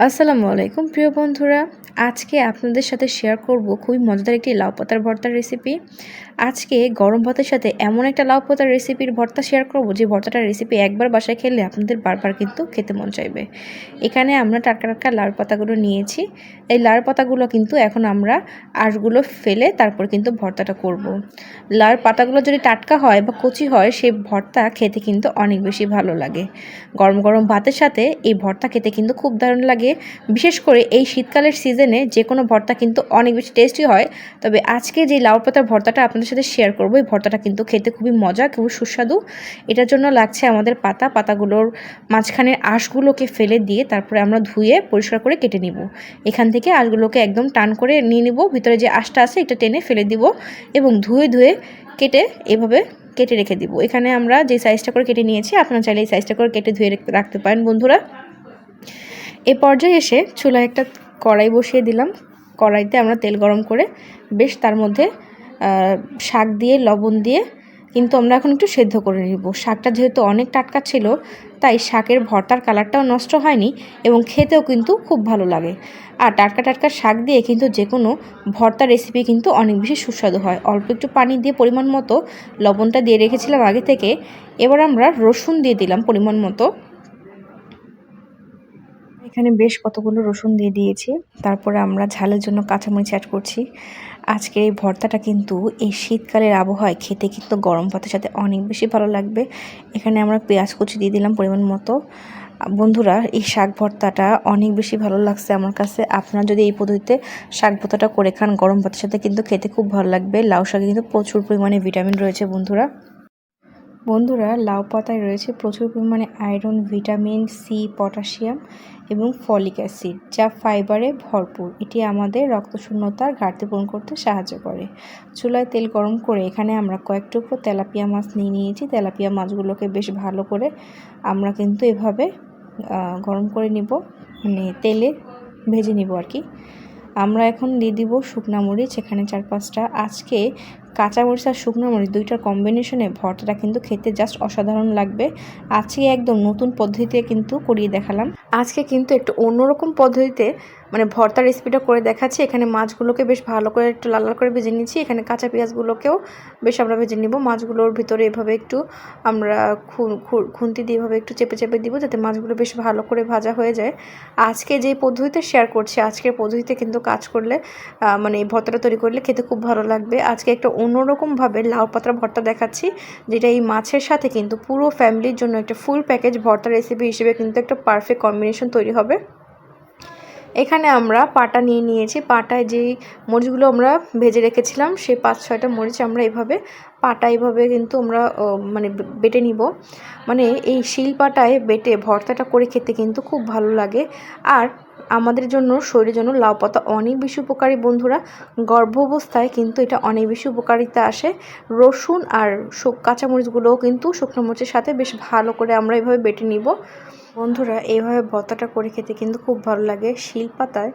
আসসালামু আলাইকুম, প্রিয় বন্ধুরা। আজকে আপনাদের সাথে শেয়ার করব খুবই মজাদার একটি লাউ পাতার ভর্তার রেসিপি আজকে গরম ভাতের সাথে এমন একটা লাউ পাতার রেসিপির ভর্তা শেয়ার করব, যে ভর্তাটার রেসিপি একবার বাসায় খেলে আপনাদের বারবার কিন্তু খেতে মন চাইবে। এখানে আমরা টাটকা টাটকা লাউ পাতাগুলো নিয়েছি। এই লাউ পাতাগুলো কিন্তু এখন আমরা আঁশগুলো ফেলে তারপর কিন্তু ভর্তাটা করব। লাউ পাতাগুলো যদি টাটকা হয় বা কচি হয় সেই ভর্তা খেতে কিন্তু অনেক বেশি ভালো লাগে। গরম গরম ভাতের সাথে এই ভর্তা খেতে কিন্তু খুব দারুণ লাগে। বিশেষ করে এই শীতকালের সিজনে যে কোনো ভর্তা কিন্তু অনেক বেশি টেস্টি হয়। তবে আজকে যে লাউ পাতার ভর্তাটা আপনাদের সাথে শেয়ার করব। এই ভর্তাটা কিন্তু খেতে খুবই মজা, খুবই সুস্বাদু। এটার জন্য লাগছে আমাদের পাতা, পাতাগুলোর মাঝখানের আঁশগুলোকে ফেলে দিয়ে তারপরে আমরা ধুয়ে পরিষ্কার করে কেটে নিব। এখান থেকে আঁশগুলোকে একদম টান করে নিয়ে নিব। ভিতরে যে আঁশটা আছে এটা টেনে ফেলে দিব এবং ধুয়ে ধুয়ে কেটে এভাবে কেটে রেখে দিব। এখানে আমরা যে সাইজটা করে কেটে নিয়েছি, আপনারা চাইলে এই সাইজটা করে কেটে ধুয়ে রাখতে পারেন বন্ধুরা। এ পর্যায়ে এসে চুলায় একটা কড়াই বসিয়ে দিলাম। কড়াইতে আমরা তেল গরম করে, বেশ তার মধ্যে শাক দিয়ে, লবণ দিয়ে, কিন্তু আমরা এখন একটু সেদ্ধ করে নিব। শাকটা যেহেতু অনেক টাটকা ছিল, তাই শাকের ভর্তার কালারটাও নষ্ট হয়নি এবং খেতেও কিন্তু খুব ভালো লাগে। আর টাটকা টাটকা শাক দিয়ে কিন্তু যে কোনো ভর্তা রেসিপি কিন্তু অনেক বেশি সুস্বাদু হয়। অল্প একটু পানি দিয়ে পরিমাণ মতো লবণটা দিয়ে রেখেছিলাম আগে থেকে। এবার আমরা রসুন দিয়ে দিলাম পরিমাণ মতো। এখানে বেশ কতগুলো রসুন দিয়ে দিয়েছি। তারপরে আমরা ঝালের জন্য কাঁচামরিচ অ্যাড করছি। আজকে এই ভর্তাটা কিন্তু এই শীতকালের আবহাওয়ায় খেতে কিন্তু গরম ভাতের সাথে অনেক বেশি ভালো লাগবে। এখানে আমরা পেঁয়াজ কুচি দিয়ে দিলাম পরিমাণ মতো। বন্ধুরা, এই শাক ভর্তাটা অনেক বেশি ভালো লাগছে আমার কাছে। আপনারা যদি এই পদ্ধতিতে শাক ভর্তাটা করে খান, গরম ভাতের সাথে কিন্তু খেতে খুব ভালো লাগবে। লাউ শাকে কিন্তু প্রচুর পরিমাণে ভিটামিন রয়েছে, বন্ধুরা। বন্ধুরা, লাউ পাতায় রয়েছে প্রচুর পরিমাণে আয়রন ভিটামিন সি পটাশিয়াম এবং ফলিক অ্যাসিড যা ফাইবারে ভরপুর। এটি আমাদের রক্তশূন্যতার ঘাটতি পূরণ করতে সাহায্য করে। চুলায় তেল গরম করে এখানে আমরা কয়েক টুকরো তেলাপিয়া মাছ নিয়ে নিয়েছি। তেলাপিয়া মাছগুলোকে বেশ ভালো করে আমরা কিন্তু এভাবে গরম করে নিব মানে তেলে ভেজে নিব আর কি। আমরা এখন দিয়ে দিব শুকনো মরিচ, এখানে চার পাঁচটা। আজকে কাঁচা মরিচ আর শুকনো মরিচ দুইটার কম্বিনেশনে ভর্তাটা কিন্তু খেতে জাস্ট অসাধারণ লাগবে। আজকে একদম নতুন পদ্ধতিতে কিন্তু করিয়ে দেখালাম। আজকে কিন্তু একটু অন্যরকম পদ্ধতিতে মানে ভর্তা রেসিপিটা করে দেখাচ্ছি। এখানে মাছগুলোকে বেশ ভালো করে একটু লাল লাল করে ভেজে নিচ্ছি। এখানে কাঁচা পেঁয়াজগুলোকেও বেশ আমরা ভেজে নিব। মাছগুলোর ভিতরে এভাবে একটু আমরা খুন্তি দিয়ে এভাবে একটু চেপে চেপে দিব যাতে মাছগুলো বেশ ভালো করে ভাজা হয়ে যায়। আজকে যে পদ্ধতিতে শেয়ার করছি, আজকের পদ্ধতিতে কিন্তু কাজ করলে মানে ভর্তাটা তৈরি করলে খেতে খুব ভালো লাগবে। আজকে একটা অন্যরকমভাবে লাউ পাতার ভর্তা দেখাচ্ছি, যেটা এই মাছের সাথে কিন্তু পুরো ফ্যামিলির জন্য একটা ফুল প্যাকেজ ভর্তা রেসিপি হিসেবে কিন্তু একটা পারফেক্ট কম্বিনেশন তৈরি হবে। এখানে আমরা পাটা নিয়ে নিয়েছি। পাটায় যেই মরিচগুলো আমরা ভেজে রেখেছিলাম, সেই পাঁচ ছয়টা মরিচ আমরা এভাবে, পাটা এইভাবে কিন্তু আমরা মানে বেটে নিব। মানে এই শিল পাটায় বেটে ভর্তাটা করে খেতে কিন্তু খুব ভালো লাগে। আর আমাদের জন্য, শরীরের জন্য লাউ পাতা অনেক বেশি উপকারী বন্ধুরা। গর্ভ অবস্থায় কিন্তু এটা অনেক বেশি উপকারিতা আসে। রসুন আর কাঁচামরিচগুলোও কিন্তু শুকনো মরিচের সাথে বেশ ভালো করে আমরা এভাবে বেটে নিব। বন্ধুরা এইভাবে ভর্তাটা করে খেতে কিন্তু খুব ভালো লাগে। শিল পাতায়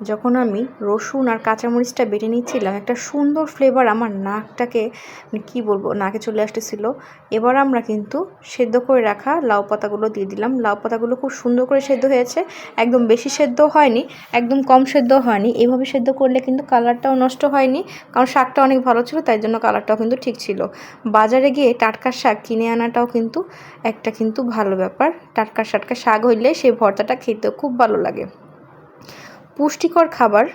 যখন আমি রসুন আর কাঁচামরিচটা বেটে নিচ্ছিলাম, একটা সুন্দর ফ্লেভার আমার নাকটাকে মানে কী বলব, নাকে চলে আসতেছিল। এবার আমরা কিন্তু সেদ্ধ করে রাখা লাউ পাতাগুলো দিয়ে দিলাম। লাউ পাতাগুলো খুব সুন্দর করে সেদ্ধ হয়েছে। একদম বেশি সেদ্ধ হয়নি, একদম কম সেদ্ধ হয়নি। এভাবে সেদ্ধ করলে কিন্তু কালারটাও নষ্ট হয়নি, কারণ শাকটা অনেক ভালো ছিল, তাই জন্য কালারটাও কিন্তু ঠিক ছিল। বাজারে গিয়ে টাটকা শাক কিনে আনাটাও কিন্তু একটা কিন্তু ভালো ব্যাপার। টাটকা টাটকা শাক হইলে সেই ভর্তাটা খেতেও খুব ভালো লাগে। পুষ্টিকর খাবার।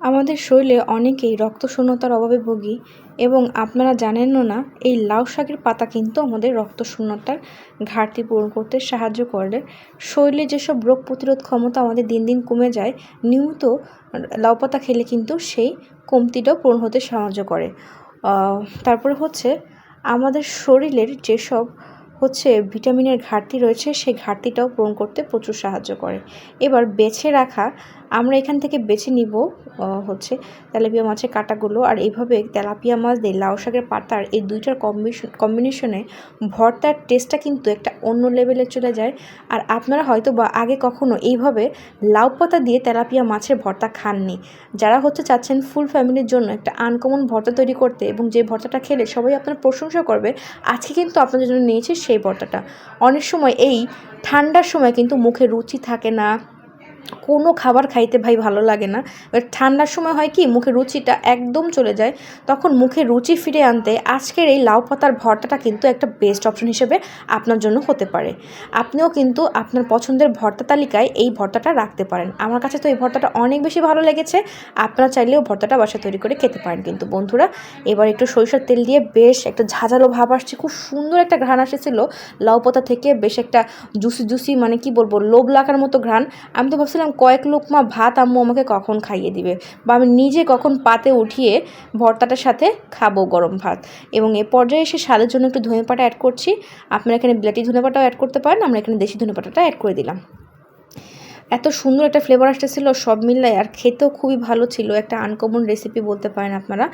আমাদের শরীরে অনেকেই রক্তশূন্যতার অভাবে ভুগি এবং আপনারা জানেনও না, এই লাউ শাকের পাতা কিন্তু আমাদের রক্তশূন্যতার ঘাটতি পূরণ করতে সাহায্য করে। শরীরে যেসব রোগ প্রতিরোধ ক্ষমতা আমাদের দিন দিন কমে যায়, নিয়মিত লাউ পাতা খেলে কিন্তু সেই কমতিটাও পূরণ হতে সাহায্য করে। তারপরে হচ্ছে, আমাদের শরীরের যেসব হচ্ছে ভিটামিনের ঘাটতি রয়েছে সেই ঘাটতিটাও পূরণ করতে প্রচুর সাহায্য করে। এবার বেছে রাখা আমরা এখান থেকে বেছে নিব হচ্ছে তেলাপিয়া মাছের কাটাগুলো। আর এইভাবে তেলাপিয়া মাছ দিয়ে লাউ শাকের পাতার এই দুইটার কম্বিনেশন কম্বিনেশনে ভর্তার টেস্টটা কিন্তু একটা অন্য লেভেলে চলে যায়। আর আপনারা হয়তো বা আগে কখনো এইভাবে লাউ পাতা দিয়ে তেলাপিয়া মাছের ভর্তা খাননি। যারা হচ্ছে চাচ্ছেন ফুল ফ্যামিলির জন্য একটা আনকমন ভর্তা তৈরি করতে এবং যে ভর্তাটা খেলে সবাই আপনার প্রশংসা করবে, আজকে কিন্তু আপনাদের জন্য নিয়েছে সেই ভর্তাটা। অনেক সময় এই ঠান্ডার সময় কিন্তু মুখে রুচি থাকে না কোনো খাবার খাইতে ভাই ভালো লাগে না। এবার ঠান্ডার সময় হয় কি, মুখে রুচিটা একদম চলে যায়। তখন মুখে রুচি ফিরে আনতে আজকের এই লাউ পাতার ভর্তাটা কিন্তু একটা বেস্ট অপশন হিসেবে আপনার জন্য হতে পারে। আপনিও কিন্তু আপনার পছন্দের ভর্তা তালিকায় এই ভর্তাটা রাখতে পারেন। আমার কাছে তো এই ভর্তাটা অনেক বেশি ভালো লেগেছে। আপনারা চাইলেও ভর্তাটা বাসা তৈরি করে খেতে পারেন কিন্তু বন্ধুরা। এবার একটু সরিষার তেল দিয়ে বেশ একটা ঝাঁঝালো ভাব আসছে, খুব সুন্দর একটা ঘ্রাণ আসেছিল। লাউ পাতা থেকে বেশ একটা জুসি জুসি মানে কি বলব, লোভ লাগার মতো ঘ্রাণ। আমি তো ভাবছিলাম কয়েক লোকমা ভাত আম্মু আমাকে কখন খাইয়ে দিবে বা আমি নিজে কখন পাতে উঠিয়ে ভর্তাটার সাথে খাব গরম ভাত। এবং এ পর্যায়ে এসে স্বাদের জন্য একটু ধনেপাটা অ্যাড করছি। আপনারা এখানে বিলাতি ধনেপাটাও অ্যাড করতে পারেন, আমরা এখানে দেশি ধনেপাটাটা অ্যাড করে দিলাম। এত সুন্দর একটা ফ্লেভার আসতেছিল, সব মিলাই আর খেতেও খুবই ভালো ছিল। একটা আনকমন রেসিপি বলতে পারেন আপনারা।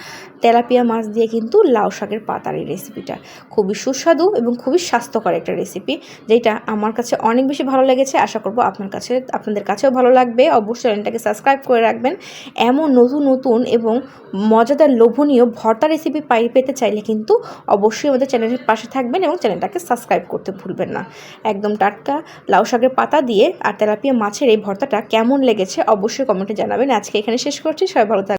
তেলাপিয়া মাছ দিয়ে কিন্তু লাউ শাকের পাতার এই রেসিপিটা খুবই সুস্বাদু এবং খুবই স্বাস্থ্যকর একটা রেসিপি যেটা আমার কাছে অনেক বেশি ভালো লেগেছে। আশা করব আপনার কাছে, আপনাদের কাছেও ভালো লাগবে। অবশ্যই চ্যানেলটাকে সাবস্ক্রাইব করে রাখবেন। এমন নতুন নতুন এবং মজাদার লোভনীয় ভর্তা রেসিপি পাই পেতে চাইলে কিন্তু অবশ্যই আমাদের চ্যানেলের পাশে থাকবেন এবং চ্যানেলটাকে সাবস্ক্রাইব করতে ভুলবেন না। একদম টাটকা লাউ শাকের পাতা দিয়ে আর তেলাপিয়া মাছের এই ভর্তাটা কেমন লেগেছে অবশ্যই কমেন্টে জানাবেন। আজকে এখানে শেষ করছি। সবাই ভালো থাকবেন।